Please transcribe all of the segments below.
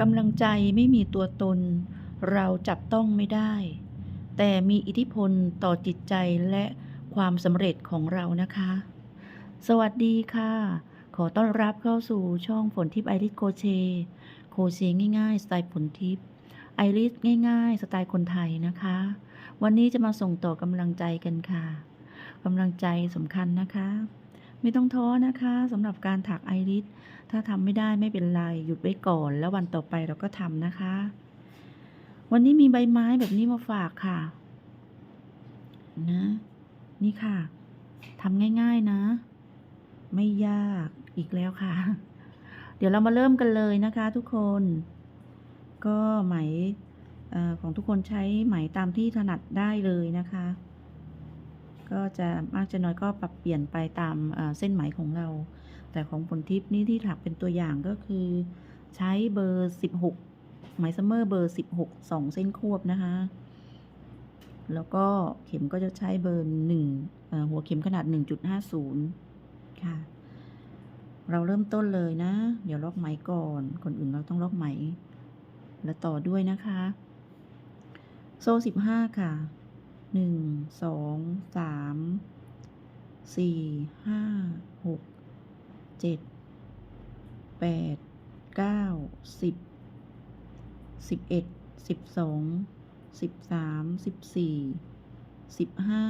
กำลังใจไม่มีตัวตน เราจับต้องไม่ได้ แต่มีอิทธิพลต่อจิตใจและความสำเร็จของเรานะคะ สวัสดีค่ะ ขอต้อนรับเข้าสู่ช่องฝนทิพย์ไอริสโคเช โคเชง่ายๆ สไตล์ฝนทิพย์ไอริสง่าย ๆ สไตล์คนไทยนะคะ วันนี้จะมาส่งต่อกำลังใจกันค่ะกำลังใจสำคัญนะคะ ไม่ต้องท้อนะคะสำหรับการถักไอริสถ้าทำไม่ได้ไม่เป็นไรหยุดไว้ก่อน แล้ววันต่อไปเราก็ทำนะคะ วันนี้มีใบไม้แบบนี้มาฝากค่ะ นะ นี่ค่ะทำง่ายๆนะ ไม่ยากอีกแล้วค่ะ เดี๋ยวเรามาเริ่มกันเลยนะคะทุกคน ก็ไหมอของทุกคนใช้ไหมตามที่ถนัดได้เลยนะคะ ก็จะมากจะน้อยก็ปรับเปลี่ยนไปตามเส้นไหมของเรา แต่ของผลทิพย์นี่ที่ถักเป็นตัวอย่างก็คือ ใช้เบอร์ 16 ไหมซัมเมอร์เบอร์ 16 2 เส้นควบนะคะ แล้วก็เข็มก็จะใช้เบอร์1เอ่อหัวเข็มขนาด 1.50 ค่ะ เราเริ่มต้นเลยนะ เดี๋ยวล็อกไหมก่อน คนอื่นเราต้องล็อกไหม แล้วต่อด้วยนะคะ โซ่15 ค่ะ หนึ่งสองสามสี่ห้าหกเจ็ดแปดเก้าสิบสิบเอ็ดสิบสองสิบสามสิบสี่สิบห้า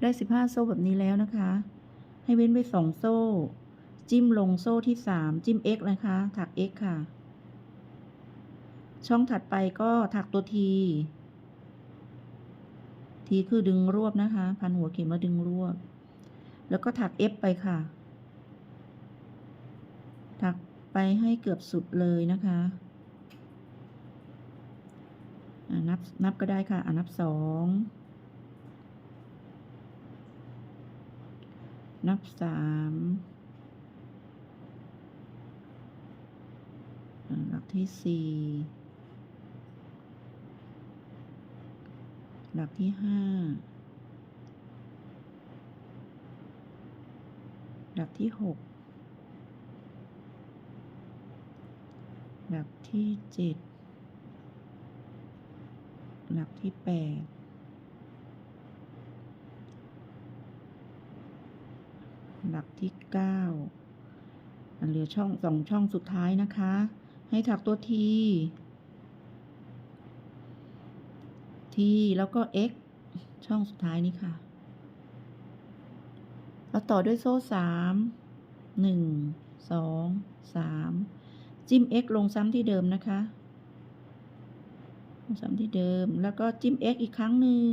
ได้สิบห้าโซ่แบบนี้แล้วนะคะ ให้เว้นไปสองโซ่ จิ้มลงโซ่ที่สามจิ้ม x นะคะ ถัก x ค่ะ ช่องถัดไปก็ถักตัว t ทีคือดึงรวบนะคะ พันหัวเข็มแล้วดึงรวบ แล้วก็ถัก F ไปค่ะ ถักไปให้เกือบสุดเลยนะคะนับนับก็ได้ค่ะ อะนับสอง นับสามหลักที่สี่ หลักที่ห้าหลักที่หกหลักที่เจ็ดหลักที่แปดหลักที่เก้าเหลือช่องสองช่องสุดท้ายนะคะ ให้ถักตัวที ทีแล้วก็ x ช่องสุดท้ายนี้ค่ะ แล้วต่อด้วยโซ่สามหนึ่งสองสามจิ้ม x ลงซ้ำที่เดิมนะคะ ลงซ้ำที่เดิมแล้วก็จิ้ม x อีกครั้งหนึ่ง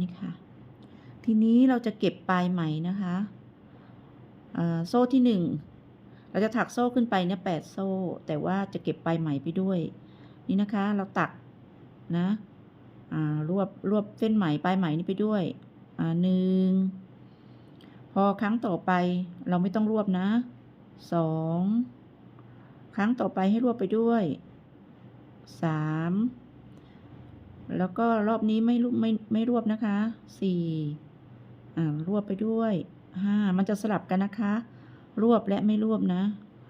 นี่ค่ะ ทีนี้เราจะเก็บปลายไหมนะคะอ่าโซ่ที่หนึ่งเราจะถักโซ่ขึ้นไปเนี่ยแปดโซ่ แต่ว่าจะเก็บปลายไหมไปด้วย นี่นะคะ เราตักนะรวบรวบเส้นไหมปลายไหมนี่ไปด้วยหนึ่งพอครั้งต่อไปเราไม่ต้องรวบนะสองครั้งต่อไปให้รวบไปด้วยสามแล้วก็รอบนี้ไม่รวบไม่ไม่รวบนะคะสี่อ่ารวบไปด้วยห้ามันจะสลับกันนะคะ รวบและไม่รวบนะ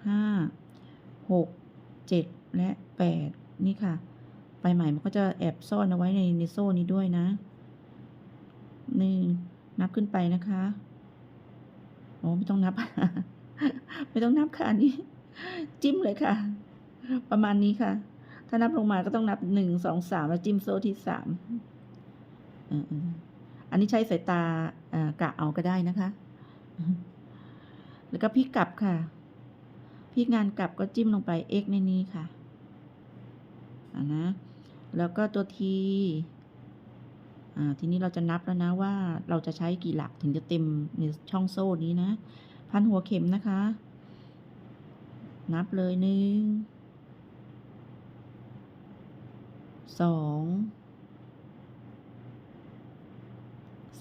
ห้าหกเจ็ดและแปด นี่ค่ะปลายไหมมันก็จะแอบซ่อนเอาไว้ในในโซ่นี้ด้วยนะหนึ่งนับขึ้นไปนะคะโอ้ไม่ต้องนับ ไม่ต้องนับค่ะอันนี้ จิ้มเลยค่ะ ประมาณนี้ค่ะ ถ้านับลงมาก็ต้องนับหนึ่งสองสามแล้วจิ้มโซ่ที่สามอันนี้ใช้สายตาเอกะเอาก็ได้นะคะ แล้วก็พลิกกลับค่ะพลิกงานกลับก็จิ้มลงไป x ในนี้ค่ะ อ่านะ แล้วก็ตัว t อ่า ทีนี้เราจะนับแล้วนะว่าเราจะใช้กี่หลักถึงจะเต็มในช่องโซ่นี้นะ พันหัวเข็มนะคะ นับเลยหนึ่ง สอง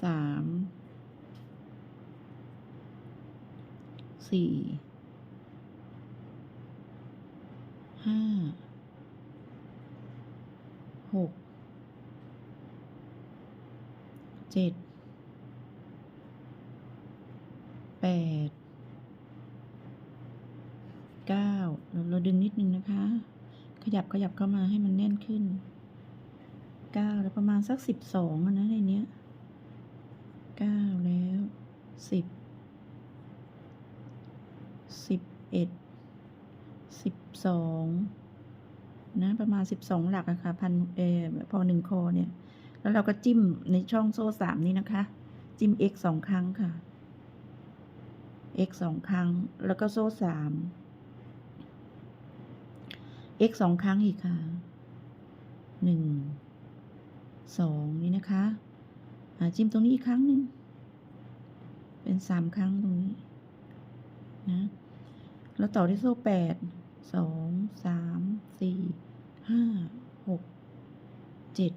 สาม สี่ ห้า หกเจ็ดแปดเก้าเราดึงนิดนึงนะคะ ขยับขยับเข้ามาให้มันแน่นขึ้นเก้าแล้วประมาณสักสิบสองนะในเนี้ยเก้าแล้วสิบสิบเอ็ดสิบสอง นะประมาณสิบสองหลักอะค่ะพันเออพอหนึ่งคอเนี่ย แล้วเราก็จิ้มในช่องโซ่สามนี้นะคะ จิ้ม x สองครั้งค่ะ x สองครั้ง แล้วก็โซ่สาม x สองครั้งอีกค่ะหนึ่งสองนี่นะคะจิ้มตรงนี้อีกครั้งหนึ่งเป็นสามครั้งตรงนี้นะแล้วต่อที่โซ่แปดสองสาม สี่ห้าหกเจ็ด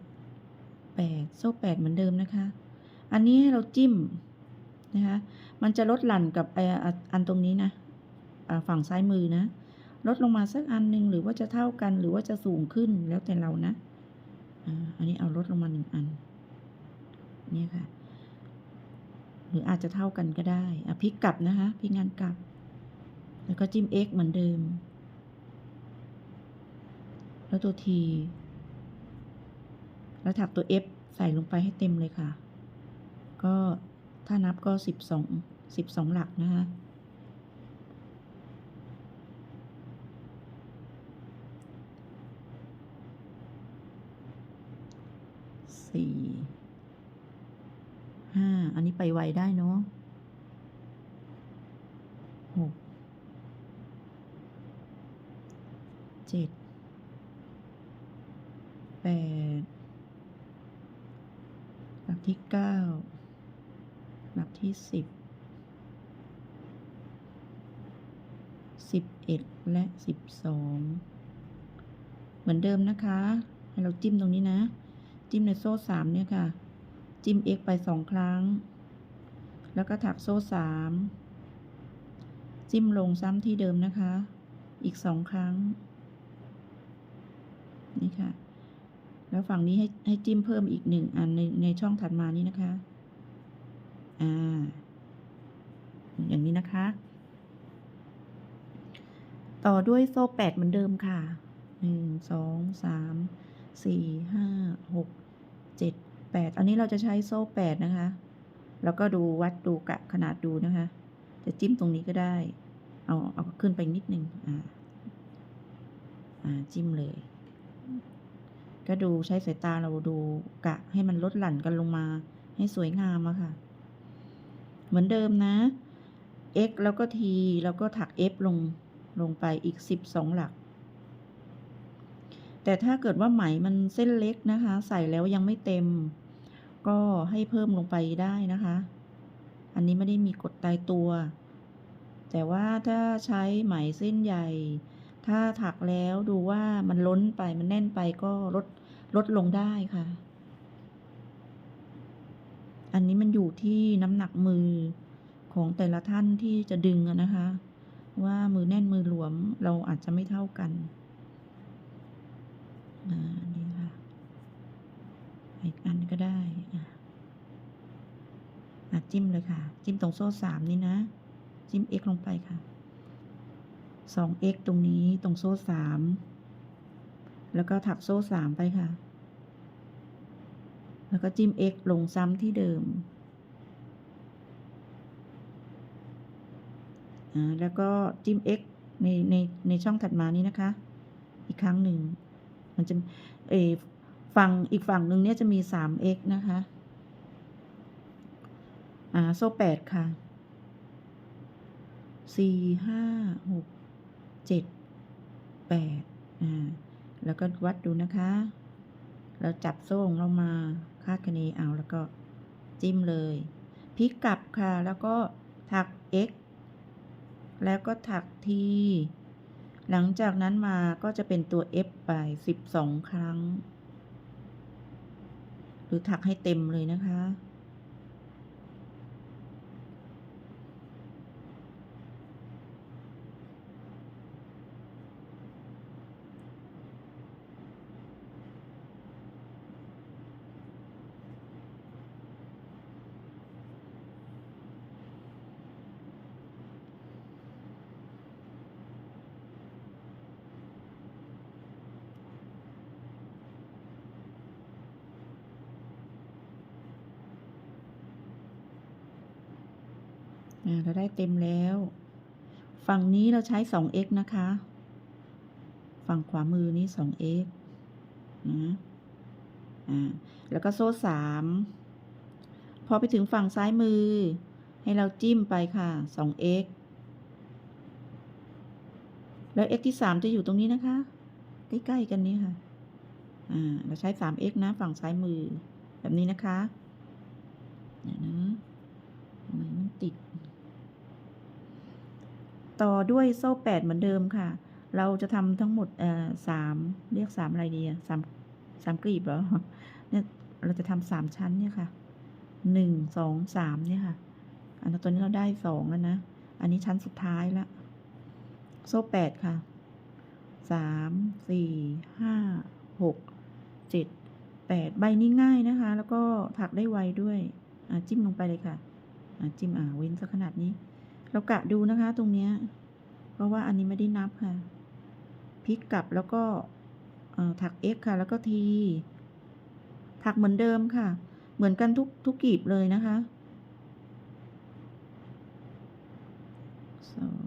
แปดโซ่แปดเหมือนเดิมนะคะ อันนี้ให้เราจิ้มนะคะ มันจะลดหลั่นกับไออันตรงนี้นะฝั่งซ้ายมือนะ ลดลงมาสักอันหนึ่งหรือว่าจะเท่ากันหรือว่าจะสูงขึ้นแล้วแต่เรานะอันนี้เอาลดลงมาหนึ่งอัน เนี่ยค่ะ หรืออาจจะเท่ากันก็ได้ อะพลิกกลับนะคะพลิกงานกลับ แล้วก็จิ้ม x เหมือนเดิม แล้วตัว t แล้วถักตัว f ใส่ลงไปให้เต็มเลยค่ะ ก็ถ้านับก็สิบสองสิบสองหลักนะคะสี่ห้าอันนี้ไปไวได้เนาะหกเจ็ด ดหลักที่เก้าหลักที่สิบสิบเอ็ดและสิบสองเหมือนเดิมนะคะให้เราจิ้มตรงนี้นะ จิ้มในโซ่สามเนี่ยค่ะ จิ้ม x ไปสองครั้ง แล้วก็ถักโซ่สามจิ้มลงซ้ำที่เดิมนะคะ อีกสองครั้ง นี่ค่ะ แล้วฝั่งนี้ให้ให้จิ้มเพิ่มอีกหนึ่งอันในในช่องถัดมานี้นะคะ อ่า อย่างนี้นะคะ ต่อด้วยโซ่แปดเหมือนเดิมค่ะหนึ่งสองสามสี่ห้าหกเจ็ดแปดอันนี้เราจะใช้โซ่แปดนะคะ แล้วก็ดูวัดดูกะขนาดดูนะคะ จะจิ้มตรงนี้ก็ได้ เอาเอาขึ้นไปนิดนึง อ่า อ่า จิ้มเลย ก็ดูใช้สายตาเราดูกะให้มันลดหลั่นกันลงมา ให้สวยงามอะค่ะ เหมือนเดิมนะ x แล้วก็ t แล้วก็ถัก f ลงลงไปอีกสิบสองหลัก แต่ถ้าเกิดว่าไหมมันเส้นเล็กนะคะ ใส่แล้วยังไม่เต็ม ก็ให้เพิ่มลงไปได้นะคะ อันนี้ไม่ได้มีกฎตายตัว แต่ว่าถ้าใช้ไหมเส้นใหญ่ ถ้าถักแล้วดูว่ามันล้นไปมันแน่นไปก็ลดลดลงได้ค่ะ อันนี้มันอยู่ที่น้ำหนักมือของแต่ละท่านที่จะดึงนะคะ ว่ามือแน่นมือหลวมเราอาจจะไม่เท่ากันอ่านี่ค่ะอีกอันก็ได้อะจิ้มเลยค่ะ จิ้มตรงโซ่สามนี่นะ จิ้ม x ลงไปค่ะ สอง x ตรงนี้ตรงโซ่สามแล้วก็ถักโซ่สามไปค่ะ แล้วก็จิ้ม x ลงซ้ำที่เดิมอ่าแล้วก็จิ้ม x ในในในช่องถัดมานี้นะคะ อีกครั้งหนึ่ง มันจะเออฝั่งอีกฝั่งหนึ่งเนี่ยจะมี 3x นะคะ อ่า โซ่แปดค่ะสี่ห้า หกเจ็ดแปดอ่าแล้วก็วัดดูนะคะแล้วจับโซ่งเรามาคาดคะเนเอาแล้วก็จิ้มเลยพลิกกลับค่ะ แล้วก็ถัก x แล้วก็ถัก t หลังจากนั้นมาก็จะเป็นตัว f ไปสิบสองครั้ง หรือถักให้เต็มเลยนะคะ เราได้เต็มแล้ว ฝั่งนี้เราใช้ 2x นะคะ ฝั่งขวามือนี้ 2x นะอ่าแล้วก็โซ่สามพอไปถึงฝั่งซ้ายมือ ให้เราจิ้มไปค่ะ 2x แล้ว x ที่ 3 จะอยู่ตรงนี้นะคะ ใกล้ๆกันนี้ค่ะ อ่า เราใช้ 3x นะ ฝั่งซ้ายมือ แบบนี้นะคะเดี๋ยวนะทำไมมันติด ต่อด้วยโซ่แปดเหมือนเดิมค่ะ เราจะทำทั้งหมดเอ่อสามเรียกสามอะไรดีอะสามสามกลีบเหรอเนี่ยเราจะทำสามชั้นเนี่ยค่ะหนึ่งสองสามเนี่ยค่ะ อันนั้ตัวนี้เราได้สองแล้วนะ อันนี้ชั้นสุดท้ายละ โซ่แปดค่ะสามสี่ห้าหกเจ็ดแปดใบนี้ง่ายนะคะ แล้วก็ถักได้ไวด้วย จิ้มลงไปเลยค่ะ จิ้มอ่าเว้นสักขนาดนี้ เรากะดูนะคะตรงเนี้ยเพราะว่าอันนี้ไม่ได้นับค่ะ พลิกกลับแล้วก็เอ่อถัก x ค่ะ แล้วก็ t ถักเหมือนเดิมค่ะ เหมือนกันทุกทุกกลีบเลยนะคะสอง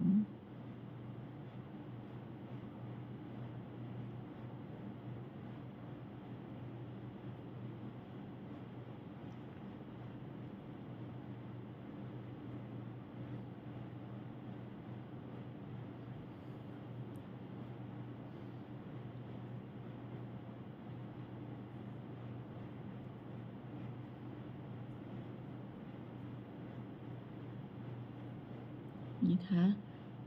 นี่ค่ะ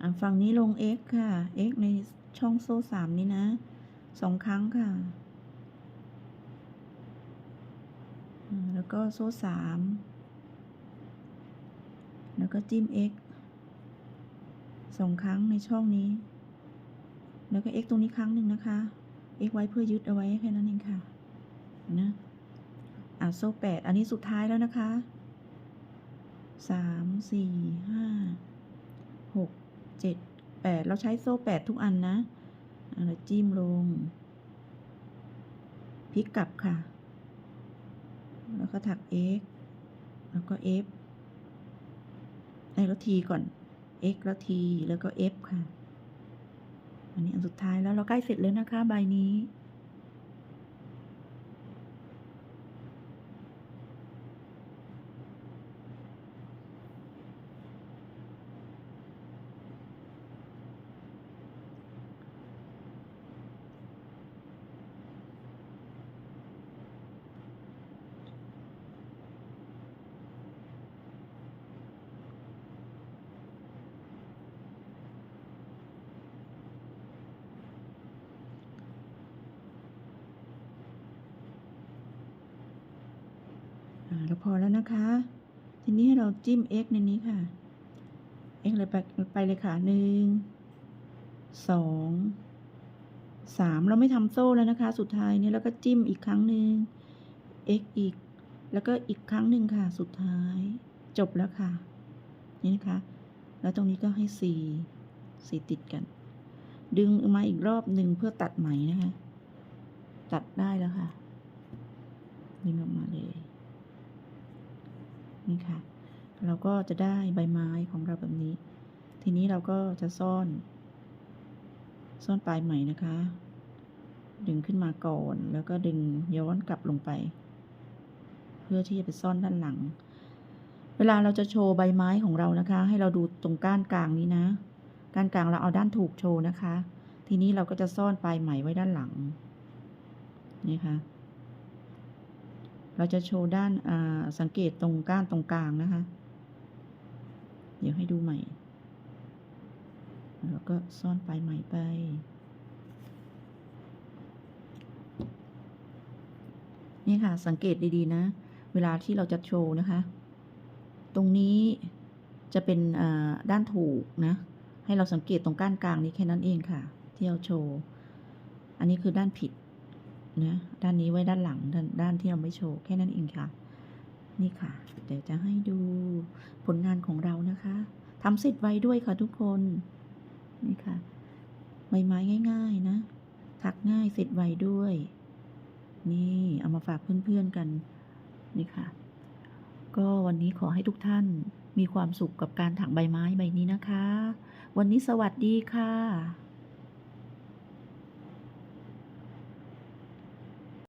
อะฝั่งนี้ลง x ค่ะ x ในช่องโซ่สามนี้นะสองครั้งค่ะ แล้วก็โซ่สามแล้วก็จิ้ม x สองครั้งในช่องนี้ แล้วก็ x ตรงนี้ครั้งหนึ่งนะคะ x ไว้เพื่อยึดเอาไว้แค่นั้นเองค่ะนะอะโซ่แปดอันนี้สุดท้ายแล้วนะคะสามสี่ห้า หกเจ็ดแปดเราใช้โซ่แปดทุกอันนะเราจิ้มลงพลิกกลับค่ะ แล้วก็ถัก x แล้วก็ f ไอ้ยแล้ว t ก่อน x แล้ว t แล้วก็ f ค่ะ อันนี้อันสุดท้ายแล้วเราใกล้เสร็จแล้วนะคะ ใบนี้ อ่าเราพอแล้วนะคะ ทีนี้ให้เราจิ้ม x ในนี้ค่ะ x เลยไปไปเลยค่ะหนึ่งสองสามเราไม่ทำโซ่แล้วนะคะ สุดท้ายนี้แล้วก็จิ้มอีกครั้งหนึ่ง x อีก แล้วก็อีกครั้งหนึ่งค่ะ สุดท้ายจบแล้วค่ะ นี่นะคะ แล้วตรงนี้ก็ให้สี่สี่ติดกัน ดึงมาอีกรอบหนึ่งเพื่อตัดไหมนะคะ ตัดได้แล้วค่ะ ดึงออกมาเลย นี่ค่ะ เราก็จะได้ใบไม้ของเราแบบนี้ ทีนี้เราก็จะซ่อน ซ่อนปลายไหมนะคะ ดึงขึ้นมาก่อนแล้วก็ดึงย้อนกลับลงไป เพื่อที่จะไปซ่อนด้านหลัง เวลาเราจะโชว์ใบไม้ของเรานะคะ ให้เราดูตรงก้านกลางนี้นะ ก้านกลางเราเอาด้านถูกโชว์นะคะ ทีนี้เราก็จะซ่อนปลายไหมไว้ด้านหลังนี่ค่ะ เราจะโชว์ด้านาสังเกตตรงก้านตรงกลางนะคะ เดี๋ยวให้ดูใหม่ แล้วก็ซ่อนปลายไหมไป นี่ค่ะสังเกตดีๆนะ เวลาที่เราจะโชว์นะคะ ตรงนี้จะเป็นด้านถูกนะ ให้เราสังเกตตรงก้านกลางนี้แค่นั้นเองค่ะ ที่เราโชว์ อันนี้คือด้านผิด นะด้านนี้ไว้ด้านหลังด้านด้านที่เราไม่โชว์แค่นั้นเองค่ะ นี่ค่ะ เดี๋ยวจะให้ดูผลงานของเรานะคะทำเสร็จไวด้วยค่ะทุกคน นี่ค่ะใบไม้ง่าย ๆนะถักง่ายเสร็จไวด้วย นี่เอามาฝากเพื่อนๆกัน นี่ค่ะ ก็วันนี้ขอให้ทุกท่านมีความสุขกับการถักใบไม้ใบนี้นะคะ วันนี้สวัสดีค่ะ